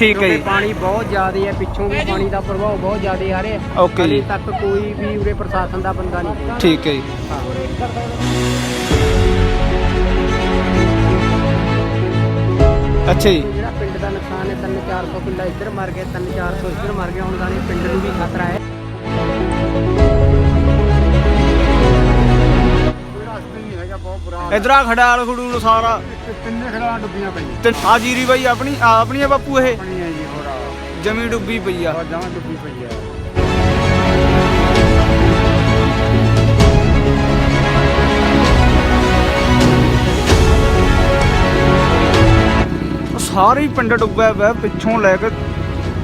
ਠੀਕ ਹੈ ਕਿਉਂਕਿ ਪਾਣੀ ਬਹੁਤ ਜ਼ਿਆਦਾ ਹੈ ਪਿੱਛੋਂ ਵੀ ਪਾਣੀ ਦਾ ਪ੍ਰਭਾਵ ਬਹੁਤ ਜ਼ਿਆਦਾ ਆ ਰਿਹਾ Okay ਜੀ। ਹਾਲੇ ਤੱਕ ਕੋਈ ਵੀ ਉਰੇ ਪ੍ਰਸ਼ਾਸਨ ਦਾ ਬੰਦਾ ਨਹੀਂ ਪਹੁੰਚਿਆ। ਠੀਕ ਹੈ ਜੀ। ਅੱਛਾ ਜੀ। ਜਿਹੜਾ ਪਿੰਡ ਦਾ ਨੁਕਸਾਨ ਹੈ 3-400 ਕਿੱਲਾ ਇੱਧਰ ਮਰ ਗਿਆ 3-400 ਇੱਧਰ ਮਰ ਗਿਆ ਹੁਣ ਗਾਣੇ ਪਿੰਡ ਨੂੰ ਵੀ ਖਤਰਾ ਹੈ। ਹੈਗਾ ਬਹੁਤ ਬੁਰਾ ਇਧਰ ਆ ਖੜਾਲ ਖੜੂਲ ਸਾਰਾ। ਤਿੰਨੇ ਖੜਾ ਡੁੱਬੀਆਂ ਪਈਆਂ। ਤੇ ਆ ਜੀਰੀ ਬਾਈ ਆਪਣੀ ਆ ਆਪਣੀ ਆ ਬਾਪੂ ਇਹ? ਆਪਣੀ ਹੈ ਜੀ ਹੋਰ ਜਮੀ ਡੁੱਬੀ ਪਈ ਆ। ਬਹੁਤ ਜਮਾਂ ਡੁੱਬੀ ਪਈ ਹੈ ਸਾਰੇ ਹੀ ਪਿੰਡ ਡੁੱਬਿਆ ਪਿਆ ਪਿੱਛੋਂ ਲੈ ਕੇ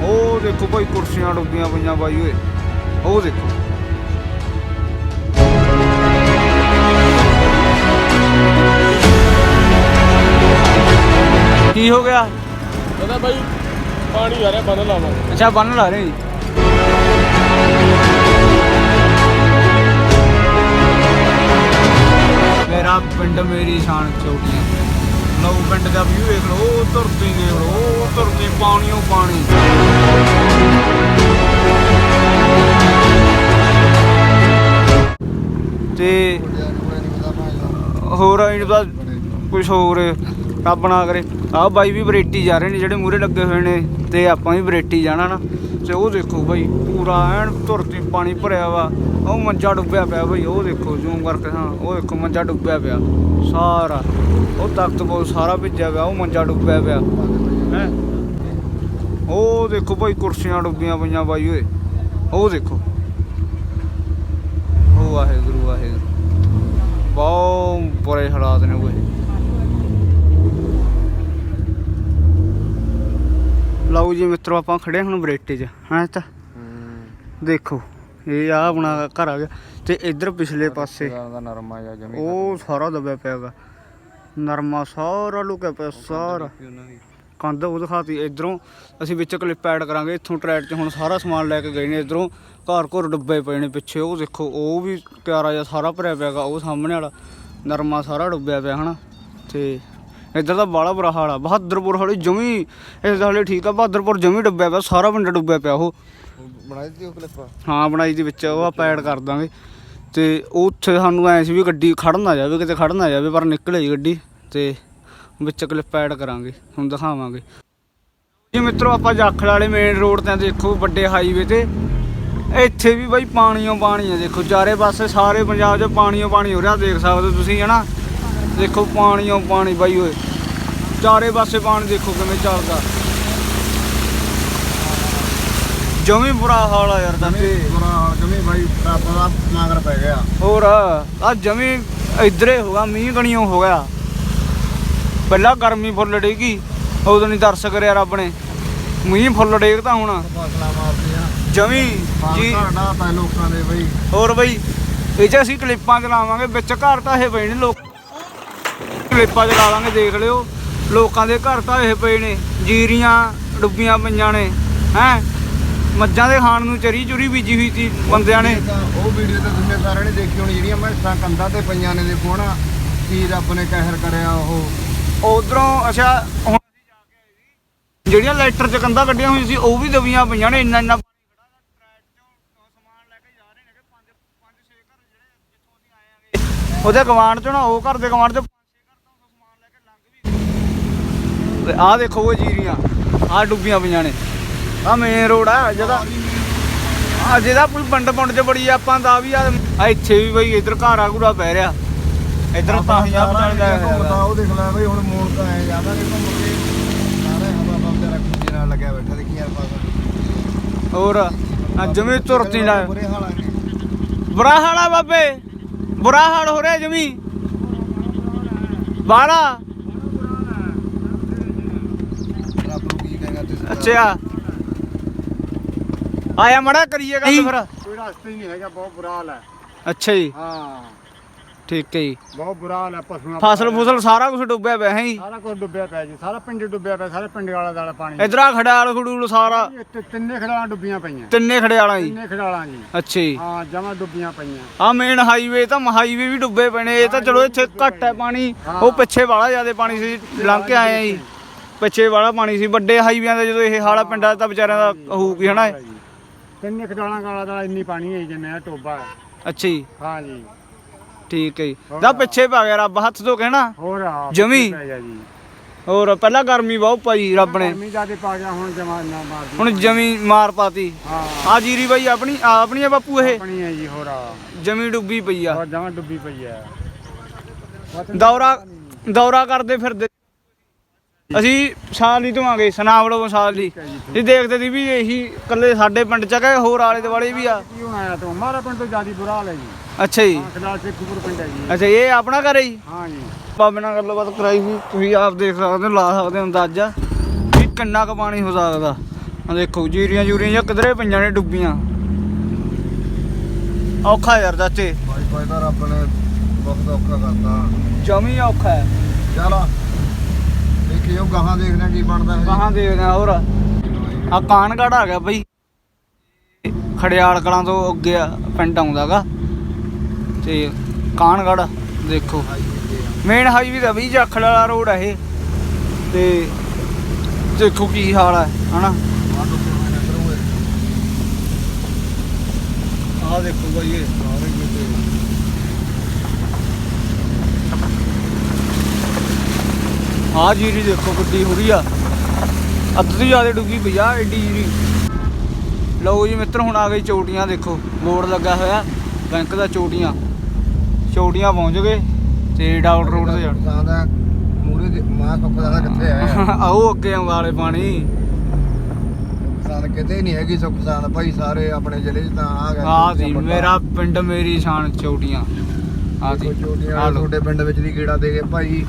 ਉਹ ਦੇਖੋ ਭਾਈ ਕੁਰਸੀਆਂ ਡੁੱਬੀਆਂ ਪਈਆਂ ਬਾਈ ਓਏ। ਉਹ ਦੇਖੋ। ਕੀ ਹੋ ਗਿਆ? ਕਹਿੰਦਾ ਬਾਈ ਪਾਣੀ ਆ ਰਿਹਾ ਬੰਨ ਲਾਵਾਂ। ਅੱਛਾ ਬੰਨ ਲਾ ਰਹੇ। ਜੀ ਮੇਰਾ ਪਿੰਡ ਮੇਰੀ ਸ਼ਾਨ ਚੌਕੀਆਂ ਲਓ ਪਿੰਡ ਦਾ ਵਿਊ ਦੇਖ ਲਓ ਧਰਤੀ ਦੇਖ ਲਓ ਧਰਤੀ ਪਾਣੀਓ ਪਾਣੀ। ਤੇ ਹੋਰ ਇਹਦਾ ਕੁਝ ਹੋਰ। ਰੱਬ ਨਾ ਕਰੇ। ਆਹ ਬਾਈ ਵੀ ਬਰੇਟੀ ਜਾ ਰਹੇ ਨੇ, ਜਿਹੜੇ ਮੂਰੇ ਲੱਗੇ ਹੋਏ ਨੇ, ਤੇ ਆਪਾਂ ਵੀ ਬਰੇਟੀ ਜਾਣਾ ਨਾ। ਤੇ ਉਹ ਦੇਖੋ ਬਾਈ, ਪੂਰਾ ਐਨ ਧਰਤੀ ਪਾਣੀ ਭਰਿਆ ਵਾ। ਉਹ ਮੰਜਾ ਡੁੱਬਿਆ ਪਿਆ ਬਾਈ, ਉਹ ਦੇਖੋ ਜ਼ੂਮ ਕਰਕੇ ਹਾਂ, ਉਹ ਦੇਖੋ ਮੰਜਾ ਡੁੱਬਿਆ ਪਿਆ। ਸਾਰਾ, ਉਹ ਤਖਤ ਬਹੁਤ ਸਾਰਾ ਭਿੱਜਿਆ ਪਿਆ, ਉਹ ਮੰਜਾ ਡੁੱਬਿਆ ਪਿਆ। ਹੈ? ਉਹ ਦੇਖੋ ਬਾਈ, ਕੁਰਸੀਆਂ ਡੁੱਬੀਆਂ ਪਈਆਂ ਬਾਈ, ਓਏ। ਉਹ ਦੇਖੋ। ਉਹ ਵਾਹਿਗੁਰੂ ਵਾਹਿਗੁਰੂ। ਬਹੁਤ ਬੁਰੇ ਹਾਲਾਤ ਨੇ ਓਏ। ਲਓ ਜੀ ਮਿੱਤਰੋ ਆਪਾਂ ਖੜੇ ਹੁਣ ਬਰੇਟੇ 'ਚ ਹਾਂ ਤਾਂ। ਦੇਖੋ ਇਹ ਆ ਆਪਣਾ ਘਰ ਆ ਗਿਆ ਤੇ ਇੱਧਰ ਪਿਛਲੇ ਪਾਸੇ ਦਾ ਨਰਮਾ ਜਾਂ ਜਮੀ ਉਹ ਸਾਰਾ ਦਬਿਆ ਪਿਆਗਾ ਨਰਮਾ ਸਾਰਾ ਲੁਕਿਆ ਪਿਆ ਸਾਰਾ। ਕੰਧ ਉਹ ਦਿਖਾਤੀ ਇਧਰੋਂ ਅਸੀਂ ਵਿੱਚ ਕਲਿੱਪ ਐਡ ਕਰਾਂਗੇ। ਇੱਥੋਂ ਟਰੈਕ 'ਚ ਹੁਣ ਸਾਰਾ ਸਮਾਨ ਲੈ ਕੇ ਗਏ ਨੇ ਇਧਰੋਂ ਘਰ ਘਰ ਡੁੱਬੇ ਪਏ ਨੇ ਪਿੱਛੇ। ਉਹ ਦੇਖੋ ਉਹ ਵੀ ਪਿਆਰਾ ਜਿਹਾ ਸਾਰਾ ਭਰਿਆ ਪਿਆਗਾ ਉਹ ਸਾਹਮਣੇ ਵਾਲਾ। ਨਰਮਾ ਸਾਰਾ ਡੁੱਬਿਆ ਪਿਆ ਹਨਾ। ਤੇ ਇੱਧਰ ਦਾ ਬਾਲਾ ਬੁਰਾ ਹਾਲ ਆ। ਬਹਾਦਰਪੁਰ ਹਾਲੇ ਜਮੀ ਇਸ ਦਾ ਹਾਲੇ ਠੀਕ ਆ ਬਹਾਦਰਪੁਰ ਜਮੀ ਡੁੱਬਿਆ ਪਿਆ ਸਾਰਾ ਪਿੰਡ ਡੁੱਬਿਆ ਪਿਆ ਉਹ। ਬਣਾਈ ਦਿੱਤੀ ਉਹ ਕਲਿੱਪ ਹਾਂ ਬਣਾਈ ਦੇ ਵਿੱਚ ਉਹ ਆਪਾਂ ਐਡ ਕਰ ਦਾਂਗੇ। ਤੇ ਉੱਥੇ ਸਾਨੂੰ ਐ ਸੀ ਵੀ ਗੱਡੀ ਖੜਨ ਨਾ ਜਾਵੇ ਕਿਤੇ ਖੜਨ ਨਾ ਜਾਵੇ ਪਰ ਨਿਕਲੇ ਜੀ ਗੱਡੀ। ਤੇ ਵਿੱਚ ਕਲਿੱਪ ਐਡ ਕਰਾਂਗੇ ਹੁਣ ਦਿਖਾਵਾਂਗੇ। ਜੀ ਮਿੱਤਰੋ ਆਪਾਂ ਜਾਖਲ ਵਾਲੇ ਮੇਨ ਰੋਡ ਤੇ ਦੇਖੋ ਵੱਡੇ ਹਾਈਵੇ ਤੇ। ਇੱਥੇ ਵੀ ਬਾਈ ਪਾਣੀਓ ਪਾਣੀ ਆ ਦੇਖੋ ਚਾਰੇ ਪਾਸੇ ਸਾਰੇ ਪੰਜਾਬ 'ਚ ਪਾਣੀਓ ਪਾਣੀ ਹੋ ਰਿਹਾ ਦੇਖ ਸਕਦੇ ਤੁਸੀਂ ਹਨਾ? ਦੇਖੋ ਪਾਣੀਓ ਪਾਣੀ ਬਾਈ ਓਏ। ਚਾਰੇ ਪਾਸੇ ਪਾਣੀ ਦੇਖੋ ਕਿਵੇਂ ਚੱਲਦਾ। ਜਮੀ ਬੁਰਾ ਹਾਲ ਆ ਯਾਰ ਦੱਸੇ ਬੁਰਾ ਹਾਲ ਜਮੀ ਬਾਈ ਰੱਬ ਦਾ ਮਾਗਰ ਪੈ ਗਿਆ। ਹੋਰ ਆ ਜਮੀ ਇਧਰੇ ਹੋਗਾ ਮੀਂਹ ਗਣੀਓ ਹੋ ਗਿਆ। ਪਹਿਲਾਂ ਗਰਮੀ ਫੁੱਲ ਡੇਗੀ ਉਦੋਂ ਨਹੀਂ ਦਰਸ ਕਰਿਆ ਰੱਬ ਨੇ। ਮੀਂਹ ਫੁੱਲ ਡੇਗ ਤਾਂ ਹੁਣ। ਫਸਲਾ ਜਮੀ ਜੀ ਘਾਟਾ ਪੈ ਲੋਕਾਂ ਦੇ ਬਈ। ਹੋਰ ਬਈ ਇਹ ਚ ਅਸੀਂ ਕਲਿੱਪਾਂ ਚਲਾਵਾਂਗੇ ਵਿੱਚ ਘਰ ਤਾਂ ਇਹ ਨੇ ਲੋਕ। ਕਲਿੱਪਾਂ ਚਲਾ ਲਾਂਗੇ ਦੇਖ ਲਿਓ। ਲੋਕਾਂ ਦੇ ਘਰ ਤਾਂ ਇਹ ਪਏ ਨੇ ਜੀਰੀਆਂ ਡੁੱਬੀਆਂ ਪਈਆਂ ਨੇ ਹੈ? ਮੱਝਾਂ ਦੇ ਖਾਣ ਨੂੰ ਚਰੀ ਚੁਰੀ ਬੀਜੀ ਹੋਈ ਸੀ ਬੰਦਿਆਂ ਨੇ। ਉਹ ਵੀਡੀਓ ਤਾਂ ਤੁਸੀਂ ਸਾਰਿਆਂ ਨੇ ਦੇਖੀ ਹੋਣੀ ਜਿਹੜੀਆਂ ਮੈਸਾਂ ਕੰਧਾਂ ਤੇ ਪਈਆਂ ਨੇ ਦੇਖੋ ਨਾ ਕੀ ਰੱਬ ਨੇ ਕਹਿਰ ਕਰਿਆ ਉਹ। ਉਧਰੋਂ ਅੱਛਾ ਹੁਣ ਅਸੀਂ ਜਾ ਕੇ ਆਏ ਸੀ। ਜਿਹੜੀਆਂ ਲੈਟਰ ਚ ਕੰਧਾਂ ਕੱਢੀਆਂ ਹੋਈਆਂ ਸੀ ਉਹ ਵੀ ਦਬੀਆਂ ਪਈਆਂ ਨੇ ਇੰਨਾ ਇੰਨਾ ਉਹਦੇ ਗਵਾਂਢ ਚੋਂ ਨਾ ਉਹ ਘਰ ਦੇ ਘਰ ਤੋਂ ਉੱਥੋਂ ਸਮਾਨ ਲੈ ਕੇ ਲੰਘ ਵੀ ਗਏ। ਤੇ ਆਹ ਦੇਖੋ ਉਹ ਜੀਰੀਆਂ ਆਹ ਡੁੱਬੀਆਂ ਪਈਆਂ ਨੇ। ਆਹ ਮੇਨ ਰੋਡ ਆ ਜਿਹਦਾ ਆ ਜਿਹਦਾ ਕੋਈ ਬੰਡ ਬੰਡ ਚ ਬੜੀ ਆ, ਆਪਾਂ ਦਾ ਵੀ ਆ ਆਹ ਇੱਥੇ ਵੀ ਬਈ ਇਧਰ ਘਾਰਾ ਘੂਰਾ ਪੈ ਰਿਹਾ। ਇਧਰ ਤਾਂ ਹੀ ਆ ਨਹੀਂ ਘੁੰਮਦਾ ਉਹ ਦੇਖ ਲੈ ਬਈ ਹੁਣ ਮੋੜ ਤਾਂ ਐ ਜਾਵਾਂਗੇ ਘੁੰਮ ਕੇ। ਸਾਰੇ ਹਵਾ ਬੰਦੇ ਰੱਖ ਜੀ ਨਾਲ ਲੱਗਿਆ ਬੈਠਾ ਦੇਖੀ ਯਾਰ ਪਾਸ ਹੋਰ ਅੱਜ ਜਮੀ ਤੁਰਤੀ ਨਾ। ਬੁਰੇ ਹਾਲ ਆ ਬੁਰਾ ਹਾਲ ਆ ਬਾਬੇ ਬੁਰਾ ਹਾਲ ਹੋ ਰਿਹਾ ਜਮੀ। ਬਾੜਾ ਰੱਬ ਨੂੰ ਕੀ ਕਹੇਗਾ ਤੁਸੀਂ ਅੱਛਾ। ਆਇਆ ਮੜਾ ਕਰੀਏ ਗੱਲ ਫਿਰ। ਕੋਈ ਰਸਤਾ ਹੀ ਨਹੀਂ ਹੈਗਾ ਬਹੁਤ ਬੁਰਾ ਹਾਲ ਹੈ। ਅੱਛਾ ਜੀ। ਹਾਂ। ਠੀਕ ਹੈ ਜੀ। ਬਹੁਤ ਬੁਰਾ ਹਾਲ ਹੈ ਪਸ਼ੂਆਂ ਫਸਲ ਫੁਸਲ ਸਾਰਾ ਕੁਝ ਡੁੱਬਿਆ ਪਿਆ ਹੈ ਜੀ। ਸਾਰਾ ਕੁਝ ਡੁੱਬਿਆ ਪਿਆ ਜੀ ਸਾਰਾ ਪਿੰਡ ਡੁੱਬਿਆ ਪਿਆ ਸਾਰੇ ਪਿੰਡ ਵਾਲਾ ਦਾਲਾ ਪਾਣੀ ਇਧਰ ਆ ਖੜਾਲ ਖੜੂਲ ਸਾਰਾ। ਇਹ ਤਿ- ਤਿੰਨੇ ਖੜਾਲਾਂ ਡੁੱਬੀਆਂ ਪਈਆਂ। ਤਿੰਨੇ ਖੜਿਆਲਾਂ ਜੀ। ਤਿੰਨੇ ਖੜਾਲਾਂ ਜੀ। ਅੱਛਾ ਜੀ। ਹਾਂ ਜਮਾ ਡੁੱਬੀਆਂ ਪਈਆਂ। ਆ ਮੇਨ ਹਾਈਵੇ ਤਾਂ ਹਾਈਵੇ ਵੀ ਡੁੱਬੇ ਪਏ ਨੇ। ਇਹ ਤਾਂ ਚਲੋ ਇੱਥੇ ਘੱਟ ਹੈ ਪਾਣੀ। ਉਹ ਪਿੱਛੇ ਵਾਲਾ ਜ਼ਿਆਦਾ ਪਾਣੀ ਸੀ ਲੰਘ ਕੇ ਆਏ ਆ ਜੀ। ਪਿੱਛੇ ਵਾਲਾ ਪਾਣੀ ਸੀ ਵੱਡੇ ਹਾਈਵੇਆਂ ਦਾ ਜਦੋਂ ਇਹ ਹਾਲਾ ਪਿੰਡਾਂ ਦਾ ਤਾਂ ਵਿਚਾਰਿਆਂ ਦਾ ਹੋਊਗੀ ਹਨਾ ਇਹ? ਤਿੰਨ ਖਡਾਲਾਂ ਗਾਲਾ ਦਾ ਇੰਨੀ ਪਾਣੀ ਹੈ ਜਿੰਨਾ ਟੋਬਾ ਅੱਛਾ ਜੀ। ਹਾਂ ਜੀ। ਠੀਕ ਹੈ ਜੀ। ਦਾ ਪਿੱਛੇ ਪਾ ਗਿਆ ਰੱਬ ਹੱਥ ਤੋਂ ਕਹਿਣਾ ਹੋਰ ਆ ਜਮੀ? ਪੈ ਗਿਆ ਜੀ। ਹੋਰ ਪਹਿਲਾਂ ਗਰਮੀ ਬਹੁਤ ਪਾਈ ਰੱਬ ਨੇ। ਗਰਮੀ ਜ਼ਿਆਦੇ ਪਾ ਗਿਆ ਹੁਣ ਜਮਾ ਨਾ ਮਾਰਦੀ ਹੁਣ ਜਮੀ ਮਾਰ ਪਾਤੀ। ਹਾਂ। ਆ ਜੀਰੀ ਬਾਈ ਆਪਣੀ ਆ ਆਪਣੀ ਆ ਬਾਪੂ ਇਹ? ਆਪਣੀ ਹੈ ਜੀ ਹੋਰ ਆ। ਜਮੀ ਡੁੱਬੀ ਪਈ ਆ। ਹੋਰ ਜਮਾ ਡੁੱਬੀ ਪਈ ਹੈ ਦੌਰਾ ਦੌਰਾ ਕਰਦੇ ਫਿਰਦੇ। ਅਸੀਂ ਸਾਲ ਨਹੀਂ ਧਵਾਂਗੇ ਸਨਾਵੜੋ ਸਾਲ ਦੀ। ਇਹ ਦੇਖਦੇ ਸੀ ਵੀ ਇਹੀ ਇਕੱਲੇ ਸਾਡੇ ਪਿੰਡ ਚ ਕਿ ਹੋਰ ਆਲੇ ਦੁਆਲੇ ਵੀ ਆ? ਕੀ ਹੁਣ ਆਇਆ ਤੂੰ ਮਾਰਾ ਪਿੰਡ ਤੋਂ ਜਿਆਦੀ ਬੁਰਾ ਹਾਲ ਹੈ ਜੀ। ਅੱਛਾ ਜੀ। ਹਾਂ ਖਡਾਲ ਸੇ ਕੁਪਰ ਪਿੰਡ ਹੈ ਜੀ। ਅੱਛਾ ਇਹ ਆਪਣਾ ਘਰ ਹੈ ਜੀ? ਹਾਂ ਜੀ। ਬਾਬੇ ਨਾਲ ਗੱਲਬਾਤ ਕਰਾਈ ਸੀ ਤੁਸੀਂ ਆਪ ਦੇਖ ਸਕਦੇ ਹੋ ਲਾ ਸਕਦੇ ਹੋ ਅੰਦਾਜ਼ਾ ਵੀ ਕਿੰਨਾ ਕੁ ਪਾਣੀ ਹੋ ਸਕਦਾ। ਆ ਦੇਖੋ ਜੀਰੀਆਂ ਜੂਰੀਆਂ ਜਾਂ ਕਿਧਰੇ ਪਈਆਂ ਨੇ ਡੁੱਬੀਆਂ। ਔਖਾ ਯਾਰ ਚਾਚੇ। ਵਾਈਫਾਈ ਦਾ ਰੱਬ ਨੇ ਬਹੁਤ ਔਖਾ ਕਰਤਾ। ਜਮੀ ਔਖਾ ਹੈ। ਚੱਲ ਦੇਖਿਓ ਗਾਹਾਂ ਦੇਖਦੇ ਕੀ ਬਣਦਾ ਹੈ ਕਹਾਂ ਦੇਖਦੇ ਆ ਹੋਰ। ਆ ਕਾਨਗੜ ਆ ਗਿਆ ਬਈ। ਖੜਿਆਲ ਕਲਾਂ ਤੋਂ ਅੱਗੇ ਆ ਪਿੰਡ ਆਉਂਦਾਗਾ ਤੇ ਕਾਨਗੜ ਦੇਖੋ। ਮੇਨ ਹਾਈਵੇ ਦਾ ਵੀ ਜਾਖੜ ਵਾਲਾ ਰੋਡ ਆ ਇਹ। ਤੇ ਦੇਖੋ ਕੀ ਹਾਲ ਹੈ ਹਨਾ? ਆਹ ਦੇਖੋ ਬਾਈ ਇਹ ਆਹ ਜੀਰੀ ਦੇਖੋ ਕਿੱਡੀ ਹੋ ਰਹੀ ਆ। ਅੱਧ ਜ਼ਿਆਦਾ ਪਈ ਆ ਐਡੀ ਜੀਰੀ ਲਓ ਜੀ ਮਿੱਤਰ ਹੁਣ ਆ ਗਈ ਚੋਟੀਆਂ ਦੇਖੋ। ਬੋਰਡ ਲੱਗਾ ਹੋਇਆ ਬੈਂਕ ਦਾ ਚੋਟੀਆਂ। ਚੋਟੀਆਂ ਪਹੁੰਚ ਗਏ ਤੇ ਡਾਊਨ ਰੋਡ ਤੇ ਜਾਣ ਮੂਰੇ ਦੇ ਮਾਂ ਸੁੱਖ ਦਾ ਕਿੱਥੇ ਹੈ ਆਓ ਅੱਗੇ ਵਾਲੇ ਪਾਣੀ। ਕਿਸਾਨ ਕਿਤੇ ਨਹੀਂ ਹੈਗੀ ਸੁੱਖ ਸਾਨ ਭਾਈ ਸਾਰੇ ਆਪਣੇ ਜ਼ਿਲ੍ਹੇ 'ਚ ਤਾਂ ਆ ਗਏ। ਆਹ ਜੀ ਮੇਰਾ ਪਿੰਡ ਮੇਰੀ ਸ਼ਾਨ ਚੋਟੀਆਂ। ਆ ਜੀ ਚੋਟੀਆਂ ਆ ਤੁਹਾਡੇ ਪਿੰਡ ਵਿੱਚ ਦੀ ਕੀੜਾ ਦੇ ਗਏ ਭਾਈ।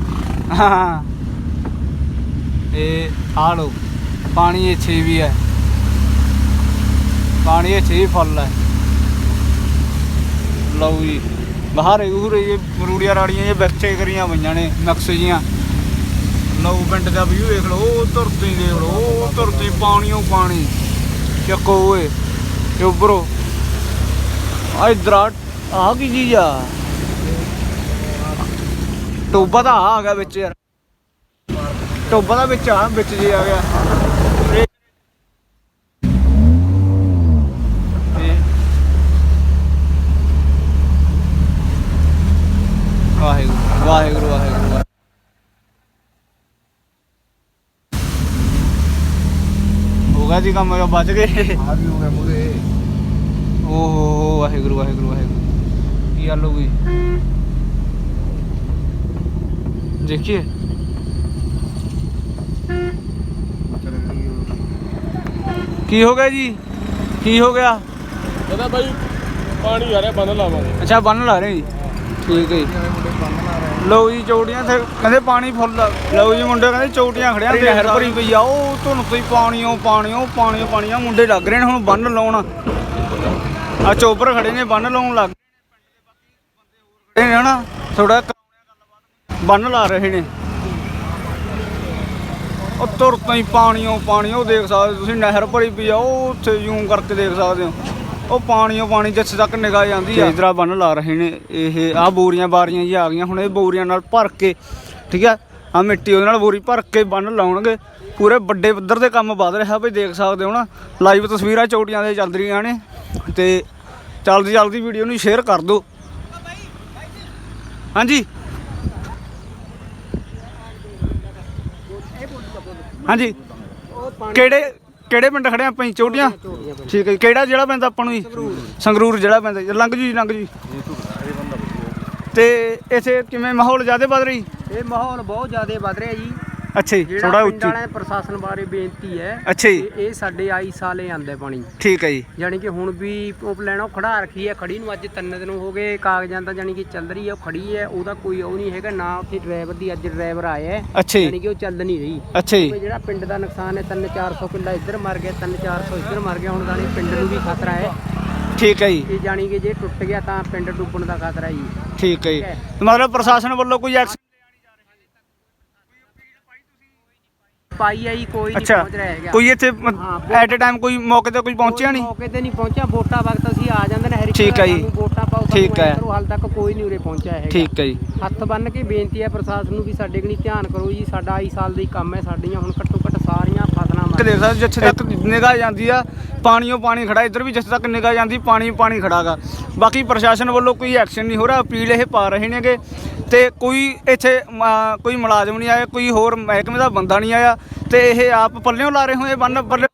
ਹਾਂ। ਇਹ ਆ ਲੋ ਪਾਣੀ ਇੱਥੇ ਵੀ ਹੈ। ਪਾਣੀ ਇੱਥੇ ਵੀ ਫੁੱਲ ਹੈ। ਲਓ ਜੀ, ਬਾਹਰ ਇਹ ਇਹ ਮਰੂੜੀਆਂ ਰਾੜੀਆਂ ਇਹ ਬੱਚੇ ਕਰੀਆਂ ਪਈਆਂ ਨੇ, ਨਕਸ਼ ਜੀਆਂ। ਲਓ ਪਿੰਡ ਦਾ ਵੀਊ ਦੇਖ ਲਓ ਧਰਤੀ ਦੇਖ ਲਓ ਧਰਤੀ ਪਾਣੀਓ ਪਾਣੀ। ਚੱਕੋ ਓਏ ਤੇ ਉੱਪਰੋਂ ਆ ਇਧਰ ਆ ਆਹ ਕੀ ਚੀਜ਼ ਆ? ਟੋਬਾ ਤਾਂ ਆ ਗਿਆ ਵਿੱਚ ਯਾਰ। ਟੋਬਾ ਦਾ ਵਿੱਚ ਆ ਵਿੱਚ ਜੇ ਆ ਗਿਆ। ਵਾਹਿਗੁਰੂ ਵਾਹਿਗੁਰੂ ਵਾਹਿਗੁਰੂ ਵਾਹਿਗੁਰੂ। ਹੋ ਗਿਆ ਜੀ ਕੰਮ ਬਚ ਗਏ। ਆ ਵੀ ਹੋ ਗਿਆ ਮੂਰੇ। ਓ ਹੋ ਹੋ ਵਾਹਿਗੁਰੂ ਵਾਹਿਗੁਰੂ ਵਾਹਿਗੁਰੂ। ਕੀ ਹਾਲ ਹੋ ਗਈ? ਦੇਖिए ਕੀ ਹੋ ਗਿਆ ਜੀ? ਕੀ ਹੋ ਗਿਆ? ਕਹਿੰਦਾ ਬਾਈ ਪਾਣੀ ਆ ਰਿਹਾ ਬੰਨ ਲਾਵਾਂਗੇ। ਅੱਛਾ ਬੰਨ ਲਾ ਰਹੇ ਜੀ? ਠੀਕ ਹੈ ਜੀ। ਰਹੇ ਲਓ ਜੀ ਚੌਟੀਆਂ ਤੇ ਕਹਿੰਦੇ ਪਾਣੀ ਫੁੱਲ। ਲਓ ਜੀ ਮੁੰਡੇ ਕਹਿੰਦੇ ਚੌਟੀਆਂ ਖੜਿਆ ਤੇ ਨਹਿਰ ਭਰੀ ਪਈ ਆ। ਉਹ ਧੁੰਨ ਤੋਂ ਹੀ ਪਾਣੀਓ ਪਾਣੀਓ ਪਾਣੀਓ ਪਾਣੀਆਂ ਮੁੰਡੇ ਲੱਗ ਰਹੇ ਨੇ ਹੁਣ ਬੰਨ ਲਾਉਣ। ਆ ਚੋਬਰ ਖੜੇ ਨੇ ਬੰਨ ਲਾਉਣ ਲੱਗ ਗਏ ਨੇ ਹਨਾ? ਥੋੜਾ ਬੰਨ ਲਾ ਰਹੇ ਨੇ। ਉਹ ਤੁਰ ਤੋਂ ਹੀ ਪਾਣੀਓ ਉਹ ਦੇਖ ਸਕਦੇ ਹੋ। ਤੁਸੀਂ ਨਹਿਰ ਭਰੀ ਪਈ ਆ, ਉਹ ਉੱਥੇ ਜ਼ੂਮ ਕਰਕੇ ਦੇਖ ਸਕਦੇ ਹੋ। ਉਹ ਪਾਣੀਓ ਪਾਣੀ ਜਿੱਥੇ ਤੱਕ ਨਿਗਾਹ ਜਾਂਦੀ ਆ। ਇਧਰਾ ਬੰਨ ਲਾ ਰਹੇ ਨੇ ਇਹ ਆ ਬੋਰੀਆਂ ਬਾਰੀਆਂ ਜੀ ਆ ਗਈਆਂ, ਹੁਣ ਇਹ ਬੋਰੀਆਂ ਨਾਲ ਭਰ ਕੇ, ਠੀਕ ਆ? ਆ ਮਿੱਟੀ ਉਹਦੇ ਨਾਲ ਬੋਰੀ ਭਰ ਕੇ ਬੰਨ ਲਾਉਣਗੇ। ਪੂਰੇ ਵੱਡੇ ਪੱਧਰ ਤੇ ਕੰਮ ਵਧ ਰਿਹਾ ਬਈ ਦੇਖ ਸਕਦੇ ਹੋ ਨਾ। ਲਾਈਵ ਤਸਵੀਰਾਂ ਚੋਟੀਆਂ ਦੇ ਚੱਲ ਰਹੀਆਂ ਨੇ। ਤੇ ਚੱਲਦੀ ਚੱਲਦੀ ਵੀਡੀਓ ਨੂੰ ਸ਼ੇਅਰ ਕਰ ਦਿਓ। ਹਾਂਜੀ? ਹਾਂਜੀ। ਕਿਹੜੇ ਕਿਹੜੇ ਪਿੰਡ ਖੜੇ ਆਪਾਂ ਜੀ? ਚੋਟੀਆਂ? ਠੀਕ ਹੈ ਜੀ। ਕਿਹੜਾ ਜਿਹੜਾ ਪੈਂਦਾ ਆਪਾਂ ਨੂੰ ਜੀ? ਸੰਗਰੂਰ ਜਿਹੜਾ ਪੈਂਦਾ ਜੀ। ਲੰਘ ਜੀ ਲੰਘ ਜੀ ਤੇ ਇੱਥੇ ਕਿਵੇਂ ਮਾਹੌਲ ਜ਼ਿਆਦਾ ਵੱਧ ਰਹੀ ਇਹ ਮਾਹੌਲ ਬਹੁਤ ਜ਼ਿਆਦਾ ਵੱਧ ਰਿਹਾ ਜੀ। ਅੱਛਾ ਜੀ ਥੋੜਾ ਉੱਚੀ। ਵਾਲਿਆਂ ਪ੍ਰਸ਼ਾਸਨ ਬਾਰੇ ਬੇਨਤੀ ਹੈ ਅੱਛਾ ਜੀ। ਇਹ ਸਾਡੇ ਆਈ ਸਾਲੇ ਆਂਦੇ ਪਾਣੀ। ਠੀਕ ਹੈ ਜੀ। ਜਾਣੀ ਕਿ ਹੁਣ ਵੀ ਪਲਾਨ ਉਹ ਖੜਾ ਰੱਖੀ ਹੈ ਖੜੀ ਨੂੰ ਅੱਜ ਤਿੰਨ ਦਿਨ ਹੋ ਗਏ ਕਾਗਜ਼ਾਂ ਤਾਂ ਜਾਣੀ ਕਿ ਚੱਲ ਰਹੀ ਹੈ ਉਹ ਖੜੀ ਹੈ ਉਹਦਾ ਕੋਈ ਉਹ ਨਹੀਂ ਹੈਗਾ ਨਾ ਉੱਥੇ ਡਰਾਈਵਰ ਦੀ ਅੱਜ ਡਰਾਈਵਰ ਆਇਆ ਹੈ ਅੱਛਾ ਜੀ। ਕਿ ਉਹ ਚੱਲ ਨਹੀਂ ਰਹੀ। ਅੱਛਾ ਜੀ। ਜਿਹੜਾ ਪਿੰਡ ਦਾ ਨੁਕਸਾਨ ਹੈ 3-400 ਕਿੱਲਾ ਇੱਧਰ ਮਰ ਗਿਆ 3-400 ਇੱਧਰ ਮਰ ਗਿਆ ਹੁਣ ਜਾਣੀ ਪਿੰਡ ਨੂੰ ਵੀ ਖਤਰਾ ਹੈ। ਠੀਕ ਹੈ ਜੀ। ਇਹ ਜਾਣੀ ਕਿ ਜੇ ਟੁੱਟ ਗਿਆ ਤਾਂ ਪਿੰਡ ਡੁੱਬਣ ਦਾ ਖਤਰਾ ਜੀ। ਠੀਕ ਹੈ ਜੀ। ਮਤਲਬ ਪ੍ਰਸ਼ਾਸਨ ਵੱਲੋਂ ਕੋਈ ਐਕਸ਼ਨ ਪਾਈ ਕੋਈ ਨਹੀਂ ਅੱਛਾ ਪਹੁੰਚ ਰਿਹਾ ਹੈਗਾ ਕੋਈ ਇੱਥੇ ਹਾਂ, ਐਟ ਅ ਟਾਈਮ ਕੋਈ ਮੌਕੇ ਤੇ ਕੋਈ ਪਹੁੰਚਿਆ ਨਹੀਂ ਮੌਕੇ ਤੇ ਨਹੀਂ ਪਹੁੰਚਿਆ ਵੋਟਾਂ ਵਕਤ ਅਸੀਂ ਆ ਜਾਂਦੇ ਨੇ ਹਰ ਇੱਕ ਠੀਕ ਹੈ ਜੀ। ਸਾਨੂੰ ਵੋਟਾਂ ਪਾਓ ਠੀਕ ਹੈ। ਹਾਲ ਤੱਕ ਕੋਈ ਨਹੀਂ ਉਰੇ ਪਹੁੰਚਿਆ ਹੈਗਾ ਠੀਕ ਹੈ ਜੀ ਹੱਥ ਬੰਨ ਕੇ ਬੇਨਤੀ ਹੈ ਪ੍ਰਸ਼ਾਸਨ ਨੂੰ ਵੀ ਸਾਡੇ ਕਨੀ ਧਿਆਨ ਕਰੋ ਜੀ ਸਾਡਾ ਆਈ ਸਾਲ ਦਾ ਹੀ ਕੰਮ ਹੈ ਸਾਡੀਆਂ ਹੁਣ ਘੱਟੋ ਫਸਲਾਂ ਦੇਖ ਸਕਦੇ ਜਿੱਥੇ ਤੱਕ ਨਿਗਾਹ ਜਾਂਦੀ ਆ, ਪਾਣੀਓ ਪਾਣੀ ਖੜਾ, ਇੱਧਰ ਵੀ ਜਿੱਥੇ ਤੱਕ ਨਿਗਾਹ ਜਾਂਦੀ, ਪਾਣੀ ਪਾਣੀ ਖੜਾਗਾ। ਬਾਕੀ ਪ੍ਰਸ਼ਾਸਨ ਵੱਲੋਂ ਕੋਈ ਐਕਸ਼ਨ ਨਹੀਂ ਹੋ ਰਿਹਾ, ਅਪੀਲ ਇਹ ਪਾ ਰਹੇ ਨੇਗੇ ਤੇ ਕੋਈ ਇੱਥੇ ਕੋਈ ਮੁਲਾਜ਼ਮ ਨਹੀਂ ਆਇਆ, ਕੋਈ ਹੋਰ ਮਹਿਕਮੇ ਦਾ ਬੰਦਾ ਨਹੀਂ ਆਇਆ ਤੇ ਇਹ ਆਪ ਪੱਲਿਓਂ ਲਾ ਰਹੇ ਹੋਏ, ਬੰਨ ਪੱਲੇ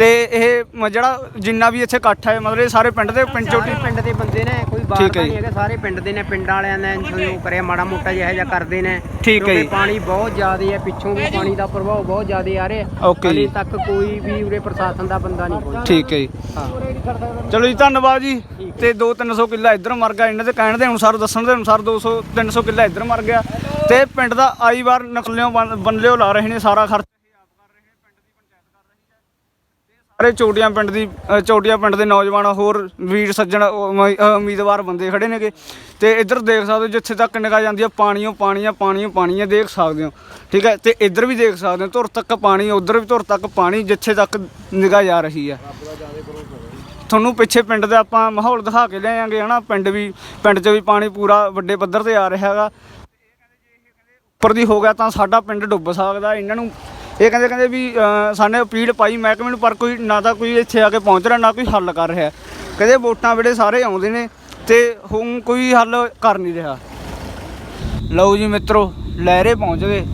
ਤੇ ਇਹ ਮ- ਜਿਹੜਾ ਜਿੰਨਾ ਵੀ ਇੱਥੇ ਇਕੱਠ ਹੈ ਮਤਲਬ ਇਹ ਸਾਰੇ ਪਿੰਡ ਦੇ ਪਿੰਡ ਚੋਟੀ ਸਾਰੇ ਪਿੰਡ ਦੇ ਬੰਦੇ ਨੇ ਕੋਈ ਬਾਹਰ ਠੀਕ ਹੈ ਦਾ ਜੀ। ਨਹੀਂ ਹੈਗਾ ਸਾਰੇ ਪਿੰਡ ਦੇ ਨੇ ਪਿੰਡਾਂ ਵਾਲਿਆਂ ਨੇ ਸਹਿਯੋਗ ਕਰਿਆ ਮਾੜਾ ਮੋਟਾ ਜਿਹਾ ਜਿਹਾ ਕਰਦੇ ਨੇ। ਠੀਕ ਹੈ ਕਿਉਂਕਿ ਜੀ। ਪਾਣੀ ਬਹੁਤ ਜ਼ਿਆਦਾ ਹੈ ਪਿੱਛੋਂ ਵੀ ਪਾਣੀ ਦਾ ਪ੍ਰਭਾਵ ਬਹੁਤ ਜ਼ਿਆਦਾ ਆ ਰਿਹਾ। ਓਕੇ ਹਲੇ ਜੀ। ਤੱਕ ਕੋਈ ਵੀ ਉਰੇ ਪ੍ਰਸ਼ਾਸਨ ਦਾ ਬੰਦਾ ਨਹੀਂ ਪਹੁੰਚਿਆ। ਠੀਕ ਹੈ ਜੀ। ਹਾਂ। ਚਲੋ ਜੀ ਧੰਨਵਾਦ ਜੀ। ਤੇ 2-300 ਕਿੱਲਾ ਇੱਧਰ ਮਰ ਗਿਆ ਇਹਨਾਂ ਦੇ ਕਹਿਣ ਦੇ ਅਨੁਸਾਰ ਦੱਸਣ ਦੇ ਅਨੁਸਾਰ 200 300 ਕਿੱਲਾ ਇੱਧਰ ਮਰ ਗਿਆ। ਤੇ ਪਿੰਡ ਦਾ ਆਈ ਵਾਰ ਨਕਲਿਓਂ ਬਨ- ਬੰਨਲਿਓ ਲਾ ਰਹੇ ਨੇ ਸਾਰਾ ਖਰਚ। ਅਰੇ ਚੋਟੀਆਂ ਪਿੰਡ ਦੀ ਅ, ਚੋਟੀਆਂ ਪਿੰਡ ਦੇ ਨੌਜਵਾਨ ਹੋਰ ਵੀਰ ਸੱਜਣ ਉਮ- ਅ, ਉਮੀਦਵਾਰ ਬੰਦੇ ਖੜੇ ਨੇਗੇ। ਤੇ ਇੱਧਰ ਦੇਖ ਸਕਦੇ ਹੋ ਜਿੱਥੇ ਤੱਕ ਨਿਗਾਹ ਜਾਂਦੀ ਆ ਪਾਣੀਓ ਪਾਣੀ ਆ ਪਾਣੀਓ ਪਾਣੀ ਆ ਦੇਖ ਸਕਦੇ ਹੋ। ਠੀਕ ਹੈ ਤੇ ਇੱਧਰ ਵੀ ਦੇਖ ਸਕਦੇ ਹੋ ਧੁਰ ਤੱਕ ਪਾਣੀ ਉੱਧਰ ਵੀ ਧੁਰ ਤੱਕ ਪਾਣੀ ਜਿੱਥੇ ਤੱਕ ਨਿਗਾਹ ਜਾ ਰਹੀ ਹੈ। ਤੁਹਾਨੂੰ ਪਿੱਛੇ ਪਿੰਡ ਦਾ ਆਪਾਂ ਮਾਹੌਲ ਦਿਖਾ ਕੇ ਲਿਆਵਾਂਗੇ ਹਨਾ? ਪਿੰਡ ਵੀ ਪਿੰਡ 'ਚ ਵੀ ਪਾਣੀ ਪੂਰਾ ਵੱਡੇ ਪੱਧਰ ਤੇ ਆ ਰਿਹਾ ਹੈਗਾ। ਉੱਪਰ ਦੀ ਹੋ ਗਿਆ ਤਾਂ ਸਾਡਾ ਪਿੰਡ ਡੁੱਬ ਸਕਦਾ ਇਹਨਾਂ ਨੂੰ ਇਹ ਕਹਿੰਦੇ ਕਹਿੰਦੇ ਵੀ ਸਾਨੇ ਅਪੀਲ ਪਾਈ ਮਹਿਕਮੇ ਨੂੰ ਪਰ ਕੋਈ ਨਾ ਤਾਂ ਕੋਈ ਇੱਥੇ ਆ ਕੇ ਪਹੁੰਚ ਰਿਹਾ ਨਾ ਕੋਈ ਹੱਲ ਕਰ ਰਿਹਾ। ਕਹਿੰਦੇ ਵੋਟਾਂ ਵੇਲੇ ਸਾਰੇ ਆਉਂਦੇ ਨੇ ਤੇ ਹੁਣ ਕੋਈ ਹੱਲ ਕਰ ਨਹੀਂ ਰਿਹਾ। ਲਓ ਜੀ ਮਿੱਤਰੋ ਲਹਿਰੇ ਪਹੁੰਚ ਗਏ।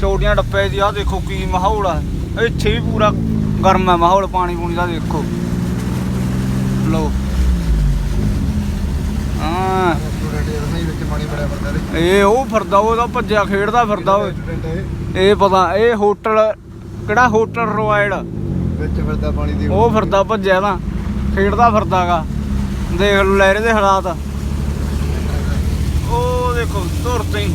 ਚੌੜੀਆਂ ਡੱਪੇ ਦੀ ਆ ਦੇਖੋ ਕੀ ਮਾਹੌਲ ਆ। ਇੱਥੇ ਵੀ ਪੂਰਾ ਗਰਮ ਹੈ ਮਾਹੌਲ ਪਾਣੀ ਪੂਣੀ ਦਾ ਦੇਖੋ। ਲਓ। ਹਾਂ। ਇਹ ਉਹ ਫਿਰਦਾ ਉਹਦਾ ਭੱਜਿਆ ਖੇਡਦਾ ਫਿਰਦਾ ਓਏ ਇਹ ਪਤਾ ਇਹ ਹੋਟਲ ਕਿਹੜਾ ਹੋਟਲ ਰੋਇਡ ਵਿੱਚ ਫਿਰਦਾ ਪਾਣੀ ਦੀ ਉਹ ਫਿਰਦਾ ਭੱਜਿਆ ਤਾਂ ਖੇਡਦਾ ਫਿਰਦਾਗਾ। ਦੇਖ ਲਓ ਲਹਿਰੇ ਦੇ ਹਾਲਾਤ। ਉਹ ਦੇਖੋ ਧੁਰ ਤੇ